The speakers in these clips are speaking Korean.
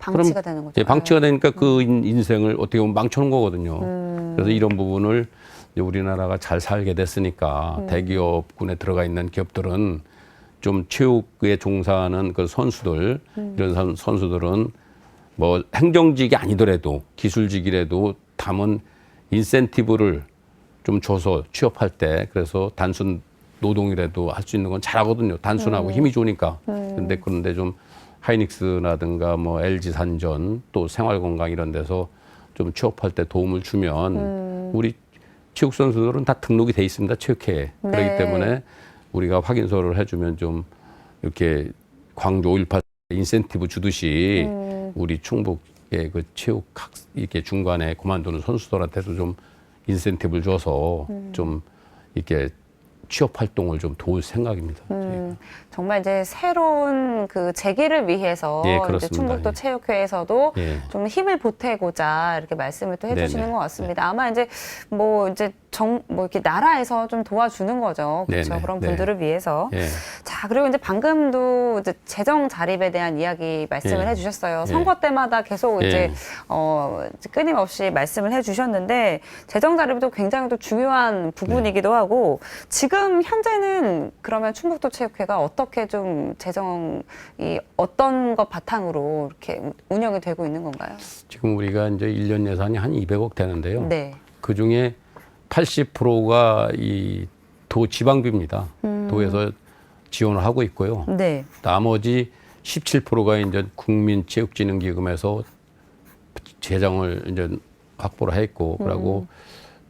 방치가 되는 거죠. 예, 방치가 되니까 그 음. 인- 인생을 어떻게 보면 망쳐놓은 거거든요. 그래서 이런 부분을 우리나라가 잘 살게 됐으니까 음. 대기업군에 들어가 있는 기업들은 좀 체육에 종사하는 그 선수들 음. 이런 선- 선수들은 뭐 행정직이 아니더라도 기술직이라도 담은 인센티브를 좀 줘서 취업할 때 그래서 단순 노동이라도 할 수 있는 건 잘하거든요. 단순하고 음. 힘이 좋으니까. 근데 그런데 좀 하이닉스라든가 뭐 LG 산전 또 생활건강 이런 데서 좀 취업할 때 도움을 주면 음. 우리 체육 선수들은 다 등록이 돼 있습니다. 체육회에. 네. 그렇기 때문에 우리가 확인서를 해주면 좀 이렇게 광주 5.18 인센티브 주듯이 음. 우리 충북의 그 체육 학 이렇게 중간에 그만두는 선수들한테도 좀 인센티브를 줘서 음. 좀 이렇게 취업 활동을 좀 도울 생각입니다. 음, 정말 이제 새로운 그 재기를 위해서 예, 이제 그렇습니다. 충북도 예. 체육회에서도 예. 좀 힘을 보태고자 이렇게 말씀을 또 해주시는 네네. 것 같습니다. 아마 이제 뭐 이제 정 뭐 이렇게 나라에서 좀 도와주는 거죠. 그렇죠. 네네. 그런 네. 분들을 위해서. 예. 자 그리고 이제 방금도 이제 재정 자립에 대한 이야기 말씀을 예. 해주셨어요. 예. 선거 때마다 계속 예. 이제 어 끊임없이 말씀을 해주셨는데 재정 자립도 굉장히 또 중요한 부분이기도 하고 지금 현재는 그러면 충북도 체육회가 어떻게 좀 재정이 어떤 것 바탕으로 이렇게 운영이 되고 있는 건가요? 지금 우리가 이제 1년 예산이 한 200억 되는데요. 네. 그 중에 80%가 이 도 지방비입니다. 음. 도에서 지원을 하고 있고요. 네. 나머지 17%가 이제 국민 체육진흥기금에서 재정을 이제 확보를 했고, 그리고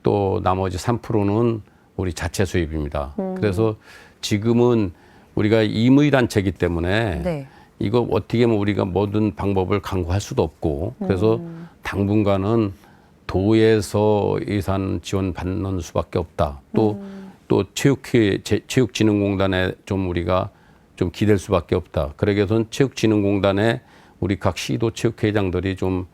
또 나머지 3%는 우리 자체 수입입니다. 그래서 지금은 우리가 임의 단체이기 때문에 네. 이거 어떻게 하면 우리가 모든 방법을 강구할 수도 없고 그래서 당분간은 도에서 예산 지원 받는 수밖에 없다. 또또 체육회 제- 체육진흥공단에 좀 우리가 좀 기댈 수밖에 없다. 그러기 위해서는 체육진흥공단에 우리 각 시도 체육회장들이 좀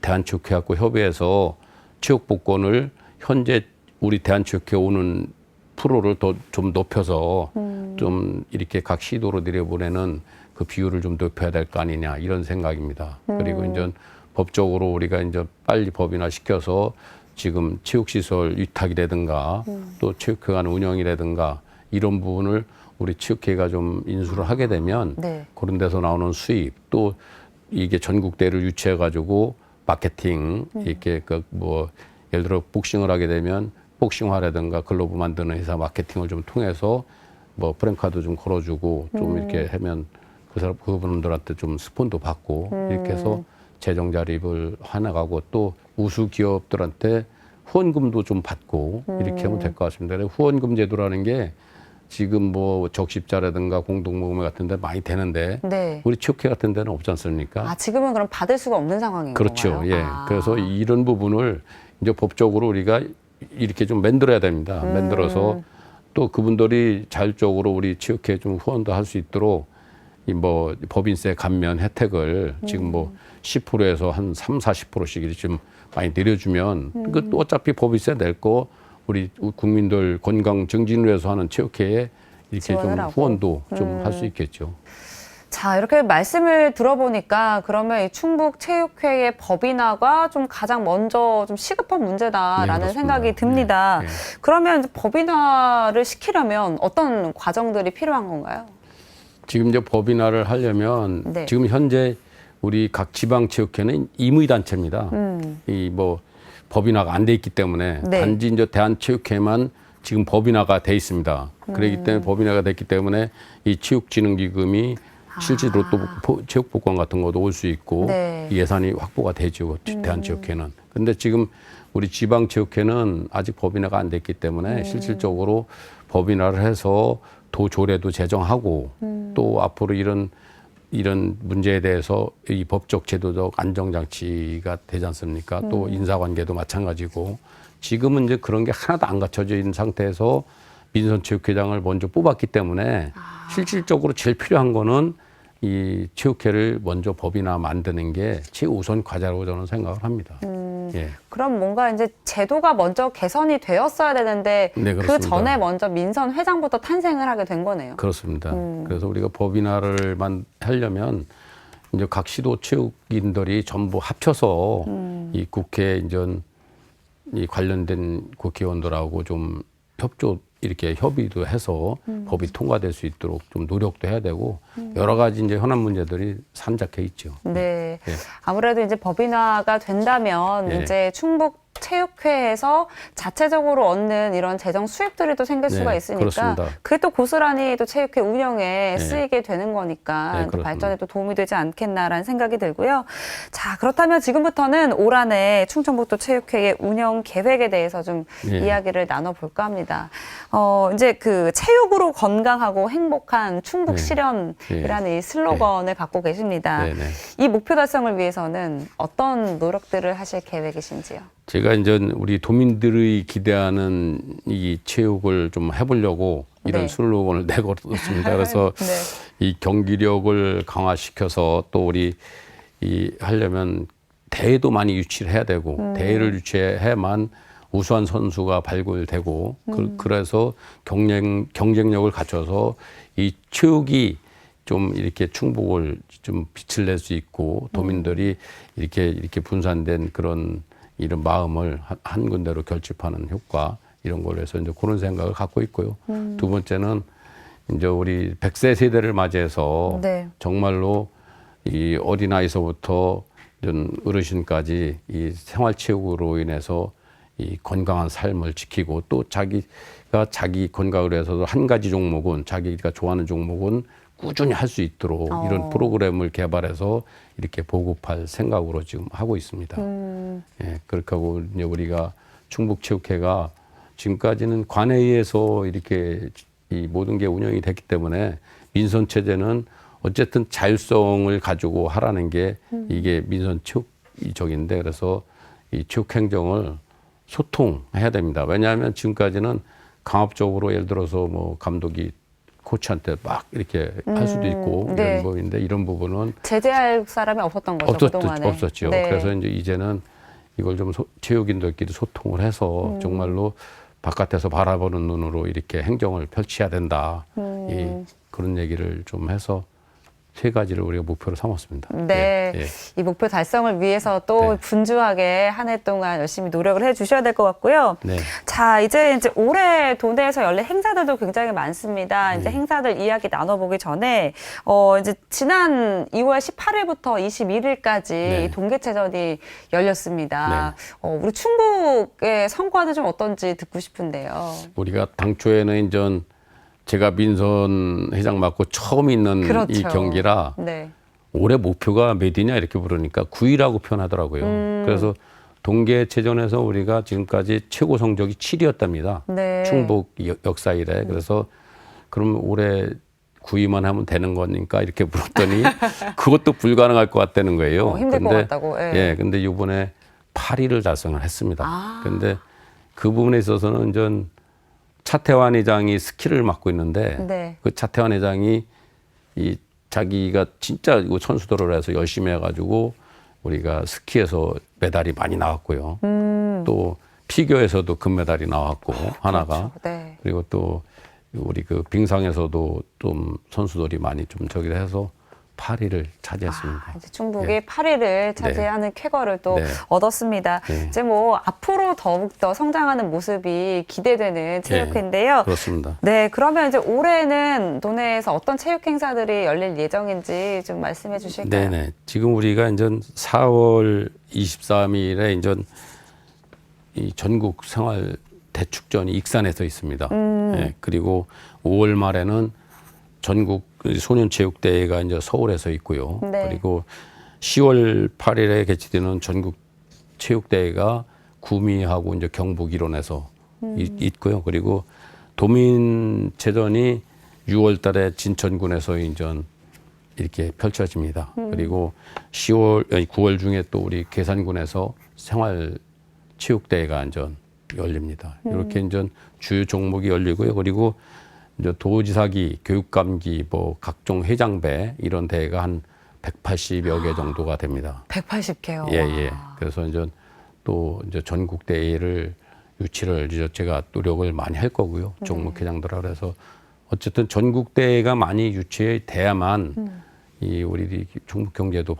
대한체육회하고 협의해서 체육복권을 현재 우리 대한체육회 오는 프로를 더 좀 높여서 좀 이렇게 각 시도로 내려보내는 그 비율을 좀 높여야 될 거 아니냐 이런 생각입니다. 그리고 이제 법적으로 우리가 이제 빨리 법인화 시켜서 지금 체육시설 위탁이라든가 또 체육회 간 운영이라든가 이런 부분을 우리 체육회가 좀 인수를 하게 되면 네. 그런 데서 나오는 수입 또 이게 전국대를 유치해 가지고 마케팅 이렇게 그 뭐 예를 들어 복싱을 하게 되면 복싱화라든가 글로브 만드는 회사 마케팅을 좀 통해서 뭐 프랭카드 좀 걸어주고 좀 이렇게 하면 그 사람 그분들한테 좀 스폰도 받고 이렇게 해서 재정 자립을 해나가고 또 우수 기업들한테 후원금도 좀 받고 이렇게 하면 될 것 같습니다. 후원금 제도라는 게 지금 뭐 적십자라든가 공동모금 같은 데 많이 되는데 네. 우리 체육회 같은 데는 없지 않습니까? 아 지금은 그럼 받을 수가 없는 상황인 그렇죠. 건가요? 예. 아. 그래서 이런 부분을 이제 법적으로 우리가 이렇게 좀 만들어야 됩니다. 음. 만들어서 또 그분들이 자율적으로 우리 체육회 좀 후원도 할 수 있도록 이뭐 법인세 감면 혜택을 지금 뭐 음. 10%에서 한 3, 40%씩 이렇게 좀 많이 내려주면 음. 그또 어차피 법인세 낼 거 우리 국민들 건강 증진을 위해서 하는 체육회에 이렇게 좀 하고. 음. 후원도 좀 할수 있겠죠. 자, 이렇게 말씀을 들어보니까 그러면 이 충북 체육회의 법인화가 좀 가장 먼저 좀 시급한 네, 문제다라는 그렇습니다. 생각이 듭니다. 네, 네. 그러면 법인화를 시키려면 어떤 과정들이 필요한 건가요? 지금 이제 법인화를 하려면 네. 지금 현재 우리 각 지방 체육회는 임의 단체입니다. 음. 이뭐 법인화가 안 돼 있기 때문에 네. 단지 이제 대한체육회만 지금 법인화가 돼 있습니다. 그렇기 음. 때문에 법인화가 됐기 때문에 이 체육진흥기금이 실제로 또 보- 체육복권 같은 것도 올 수 있고 아. 네. 음. 예산이 확보가 되죠. 대한체육회는. 근데 지금 우리 지방체육회는 아직 법인화가 안 됐기 때문에 음. 실질적으로 법인화를 해서 도조례도 제정하고 음. 또 앞으로 이런 이런 문제에 대해서 이 법적 제도적 안정장치가 되지 않습니까? 또 인사관계도 마찬가지고 지금은 이제 그런 게 하나도 안 갖춰져 있는 상태에서 민선체육회장을 먼저 뽑았기 때문에 실질적으로 제일 필요한 거는 이 체육회를 먼저 법이나 만드는 게 최우선 과제라고 저는 생각을 합니다. 예. 그럼 뭔가 이제 제도가 먼저 개선이 되었어야 되는데 네, 그. 전에 먼저 민선 회장부터 탄생을 하게 된 거네요. 그렇습니다. 그래서 우리가 법인화를 만 하려면 이제 각 시도 체육인들이 전부 합쳐서 음. 이 국회 이제 이 관련된 국회의원들하고 좀 협조 이렇게 협의도 해서 음. 법이 통과될 수 있도록 좀 노력도 해야 되고 여러 가지 이제 현안 문제들이 산적해 있죠. 네. 예. 아무래도 이제 법인화가 된다면 예. 이제 충북 체육회에서 자체적으로 얻는 이런 재정 수입들이 또 생길 네, 수가 있으니까 그렇습니다. 그게 또 고스란히 또 체육회 운영에 네. 쓰이게 되는 거니까 네. 발전에 또 도움이 되지 않겠나라는 생각이 들고요. 자 그렇다면 지금부터는 올 한해 충청북도 체육회의 운영 계획에 대해서 좀 예. 이야기를 나눠볼까 합니다. 어 이제 그 체육으로 건강하고 행복한 충북 네. 실현이라는 이 슬로건을 갖고 계십니다. 네 네. 이 목표 달성을 위해서는 어떤 노력들을 하실 계획이신지요? 제가 이제 우리 도민들의 기대하는 이 체육을 좀 해보려고 이런 네. 슬로건을 내걸었습니다. 그래서 네. 이 경기력을 강화시켜서 또 우리 이 하려면 대회도 많이 유치를 해야 되고 음. 대회를 유치해야만 우수한 선수가 발굴되고 음. 그, 그래서 경쟁 경쟁력을 갖춰서 이 체육이 좀 이렇게 충북을 좀 빛을 낼 수 있고 도민들이 이렇게 이렇게 분산된 그런 이런 마음을 한- 한 군데로 결집하는 효과 이런 걸로 해서 이제 그런 생각을 갖고 있고요. 두 번째는 이제 우리 100세 세대를 맞이해서 네. 정말로 이 어린아이서부터 어르신까지 이 생활체육으로 인해서 이 건강한 삶을 지키고 또 자기가 자기 건강을 위해서도 한 가지 종목은 자기가 좋아하는 종목은 꾸준히 할 수 있도록 어. 이런 프로그램을 개발해서 이렇게 보급할 생각으로 지금 하고 있습니다. 음. 예, 그렇게 하고 이제 우리가 충북체육회가 지금까지는 관회의에서 이렇게 이 모든 게 운영이 됐기 때문에 민선 체제는 어쨌든 자율성을 가지고 하라는 게 이게 민선 체육적인데 그래서 이 체육 행정을 소통해야 됩니다. 왜냐하면 지금까지는 강압적으로 예를 들어서 뭐 감독이 코치한테 막 이렇게 할 수도 있고 네. 이런 부분인데 이런 부분은 제재할 사람이 없었던 거죠 없었, 그동안에. 없었죠. 네. 그래서 이제 이제는 이걸 좀 소- 체육인들끼리 소통을 음. 해서 정말로 바깥에서 바라보는 눈으로 이렇게 행정을 펼쳐야 된다. 음. 이 그런 얘기를 좀 해서 세 가지를 우리가 목표로 삼았습니다. 네. 예, 예. 이 목표 달성을 위해서 또 네. 분주하게 한 해 동안 열심히 노력을 해 주셔야 될 것 같고요. 네. 자, 이제 이제 올해 도내에서 열린 행사들도 굉장히 많습니다. 네. 이제 행사들 이야기 나눠보기 전에 어 이제 지난 2월 18일부터 21일까지 네. 동계체전이 열렸습니다. 어, 우리 충북의 성과는 좀 어떤지 듣고 싶은데요. 우리가 당초에는 이 제 제가 민선 회장 맡고 처음 있는 그렇죠. 이 경기라 네. 올해 목표가 몇이냐 이렇게 물으니까 9위라고 표현하더라고요. 음. 그래서 동계체전에서 우리가 지금까지 최고 성적이 7위였답니다. 네. 충북 역- 역사 이래. 그래서 그럼 올해 9위만 하면 되는 거니까 이렇게 물었더니 그것도 불가능할 것 같다는 거예요. 어, 힘들 것 근데, 같다고, 예. 예, 근데 이번에 8위를 달성을 했습니다. 아. 근데 그 부분에 있어서는 전 차태환 회장이 스키를 맡고 있는데 네. 그 차태환 회장이 이 자기가 진짜 이거 선수들을 해서 열심히 해가지고 우리가 스키에서 메달이 많이 나왔고요. 음. 또 피겨에서도 금메달이 나왔고 하나가 네. 그리고 또 우리 그 빙상에서도 좀 선수들이 많이 좀 저기를 해서 8위를 차지했습니다. 아, 이제 충북이 8위를 차지하는 쾌거를 또 네. 얻었습니다. 네. 이제 뭐 앞으로 더욱 더 성장하는 모습이 기대되는 체육회인데요. 그렇습니다. 네, 그러면 이제 올해는 도내에서 어떤 체육 행사들이 열릴 예정인지 좀 말씀해 주실까요? 네네. 지금 우리가 이제 4월 23일에 이제 이 전국 생활 대축전이 익산에서 있습니다. 음. 예, 그리고 5월 말에는 전국 소년체육대회가 이제 서울에서 있고요. 네. 그리고 10월 8일에 개최되는 전국 체육대회가 구미하고 이제 경북 일원에서 음. 이- 있고요. 그리고 도민체전이 6월 달에 진천군에서 이제 이렇게 펼쳐집니다. 그리고 10월, 아니 9월 중에 또 우리 계산군에서 생활 체육대회가 이제 열립니다. 이렇게 이제 주요 종목이 열리고요. 그리고 이제 도지사기, 교육감기, 뭐 각종 회장배 이런 대회가 한 180여 개 정도가 됩니다. 180개요. 예, 예. 그래서 이제 또 이제 전국 대회를 유치를 이제 제가 노력을 많이 할 거고요. 종목 회장들하고 그래서 어쨌든 전국 대회가 많이 유치돼야만 이 우리 충북 경제도